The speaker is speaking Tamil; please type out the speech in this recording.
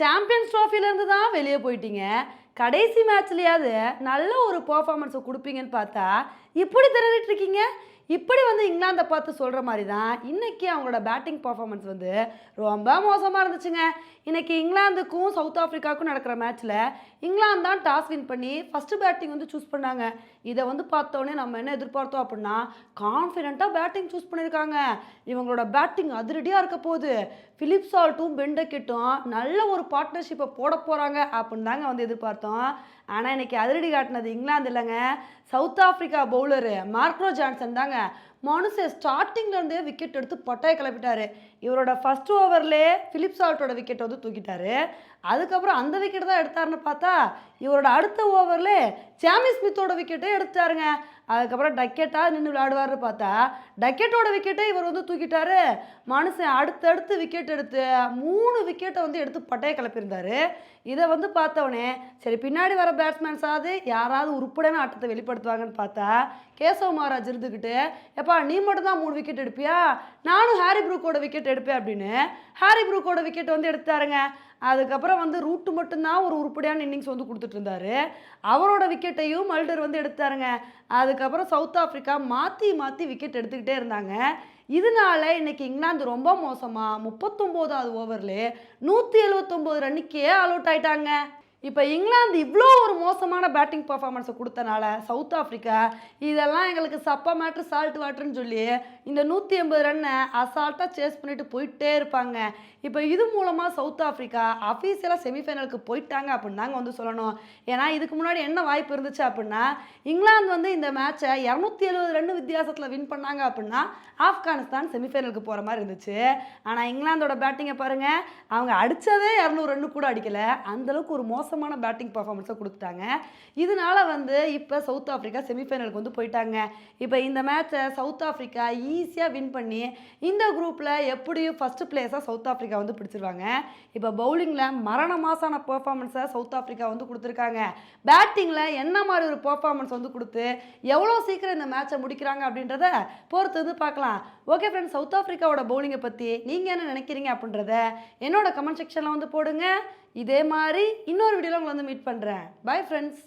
சாம்பியன்ஸ் ட்ராஃபிலேருந்து தான் வெளியே போயிட்டீங்க. கடைசி மேட்ச்லையாவது நல்ல ஒரு பர்ஃபார்மன்ஸை கொடுப்பீங்கன்னு பார்த்தா இப்படி திரட்டிட்டு இருக்கீங்க? இப்படி வந்து இங்கிலாந்தை பார்த்து சொல்கிற மாதிரி தான் இன்றைக்கி அவங்களோட பேட்டிங் பர்ஃபார்மன்ஸ் வந்து ரொம்ப மோசமாக இருந்துச்சுங்க. இன்றைக்கி இங்கிலாந்துக்கும் சவுத் ஆஃப்ரிக்காவுக்கும் நடக்கிற மேட்ச்சில் இங்கிலாந்து தான் டாஸ் வின் பண்ணி ஃபஸ்ட்டு பேட்டிங் வந்து சூஸ் பண்ணாங்க. இதை வந்து பார்த்தோன்னே நம்ம என்ன எதிர்பார்த்தோம் அப்படின்னா கான்ஃபிடென்ட்டாக பேட்டிங் சூஸ் பண்ணியிருக்காங்க. இவங்களோட பேட்டிங் அதிரடியாக இருக்க போகுது. ஃபிலிப் சால்ட்டும் பெண்டக்கிட்டும் நல்ல ஒரு பார்ட்னர்ஷிப்பை போட போகிறாங்க அப்படின்னு தாங்க வந்து எதிர்பார்த்தோம். ஆனால் இன்னைக்கு அதிரடி காட்டினது இங்கிலாந்து இல்லைங்க. South Africa bowler Marco Jansen தாங்க மனுஷன் ஸ்டார்டிங்லேருந்தே விக்கெட் எடுத்து பட்டாய கிளப்பிட்டாரு. இவரோட ஃபர்ஸ்ட் ஓவர்லேயே ஃபிலிப் சால்ட்டோட விக்கெட் வந்து தூக்கிட்டாரு. அதுக்கப்புறம் அந்த விக்கெட் தான் எடுத்தாருன்னு பார்த்தா இவரோட அடுத்த ஓவரில் சாமி ஸ்மித்தோட விக்கெட்டே எடுத்தாருங்க அதுக்கப்புறம் டக்கெட்டாக நின்று விளையாடுவார்னு பார்த்தா டக்கெட்டோட விக்கெட்டை இவர் வந்து தூக்கிட்டாரு. மனுஷன் அடுத்தடுத்து விக்கெட் எடுத்து மூணு விக்கெட்டை வந்து எடுத்து பட்டையை கிளப்பியிருந்தாரு. இதை வந்து பார்த்தவொடனே சரி பின்னாடி வர பேட்ஸ்மேன்ஸாவது யாராவது உருப்படையான ஆட்டத்தை வெளிப்படுத்துவாங்கன்னு பார்த்தா கேசவ் மகாராஜ் இருந்துக்கிட்டு எப்பா நீ மட்டும் தான் மூணு விக்கெட் எடுப்பியா? நானும் ஹாரி ப்ரூக்கோட விக்கெட் எடுப்பேன் அப்படின்னு ஹாரி ப்ரூக்கோட விக்கெட் வந்து எடுத்தாருங்க அதுக்கப்புறம் வந்து ரூட்டு மட்டும்தான் ஒரு உருப்படியான இன்னிங்ஸ் வந்து கொடுத்துட்டு இருந்தாரு. அவரோட விக்கெட்டையும் மல்டர் வந்து எடுத்தாருங்க அதுக்கப்புறம் சவுத் ஆஃப்ரிக்கா மாற்றி மாற்றி விக்கெட் எடுத்துக்கிட்டே இருந்தாங்க. இதனால இன்னைக்கு இங்கிலாந்து ரொம்ப மோசமாக முப்பத்தொம்போதாவது ஓவரில் நூற்றி எழுபத்தொம்போது ரன்னுக்கே ஆல் அவுட் ஆயிட்டாங்க. இப்போ இங்கிலாந்து இவ்வளோ ஒரு மோசமான பேட்டிங் பர்ஃபார்மன்ஸை கொடுத்தனால சவுத் ஆஃப்ரிக்கா இதெல்லாம் எங்களுக்கு சப்பா மேட்ரு சால்ட் வாட்டர்னு சொல்லி இந்த நூற்றி எண்பது ரன்னை அசால்ட்டாக சேஸ் பண்ணிட்டு போயிட்டே இருப்பாங்க. இப்போ இது மூலமாக சவுத் ஆஃப்ரிக்கா அஃபீஷியலாக செமிஃபைனலுக்கு போயிட்டாங்க அப்படின்னு தாங்க வந்து சொல்லணும். ஏன்னா இதுக்கு முன்னாடி என்ன வாய்ப்பு இருந்துச்சு அப்படின்னா இங்கிலாந்து வந்து இந்த மேட்சை இரநூத்தி எழுபது ரன் வித்தியாசத்தில் வின் பண்ணாங்க அப்படின்னா ஆப்கானிஸ்தான் செமிஃபைனலுக்கு போகிற மாதிரி இருந்துச்சு. ஆனால் இங்கிலாந்தோட பேட்டிங்கை பாருங்கள் அவங்க அடித்ததே இரநூறு ரன்னு கூட அடிக்கலை. அந்தளவுக்கு ஒரு மோசமான பேட்டிங் பர்ஃபார்மன்ஸை கொடுத்துட்டாங்க. இதனால வந்து இப்போ சவுத் ஆஃப்ரிக்கா செமிஃபைனலுக்கு வந்து போயிட்டாங்க. இப்போ இந்த மேட்சை சவுத் ஆஃப்ரிக்கா ஈஸியாக வின் பண்ணி இந்த குரூப்பில் எப்படியும் ஃபஸ்ட்டு பிளேஸாக சவுத் ஆஃப்ரிக்கா வந்து பிடிச்சிருவாங்க. இப்போ பவுலிங்கில் மரண மாசான பெர்ஃபார்மன்ஸை சவுத் ஆஃப்ரிக்கா வந்து கொடுத்துருக்காங்க. பேட்டிங்கில் என்ன மாதிரி ஒரு பர்ஃபார்மன்ஸ் வந்து கொடுத்து எவ்வளோ சீக்கிரம் இந்த மேட்சை முடிக்கிறாங்க அப்படின்றத பொறுத்து வந்து பார்க்கலாம். ஓகே ஃப்ரெண்ட்ஸ் சவுத் ஆஃப்ரிக்காவோட பவுலிங்கை பற்றி நீங்கள் என்ன நினைக்கிறீங்க அப்படின்றத என்னோட கமெண்ட் செக்ஷனில் வந்து போடுங்க. இதே மாதிரி இன்னொரு வீடியோவில் உங்களை வந்து மீட் பண்ணுறேன் பை ஃப்ரெண்ட்ஸ்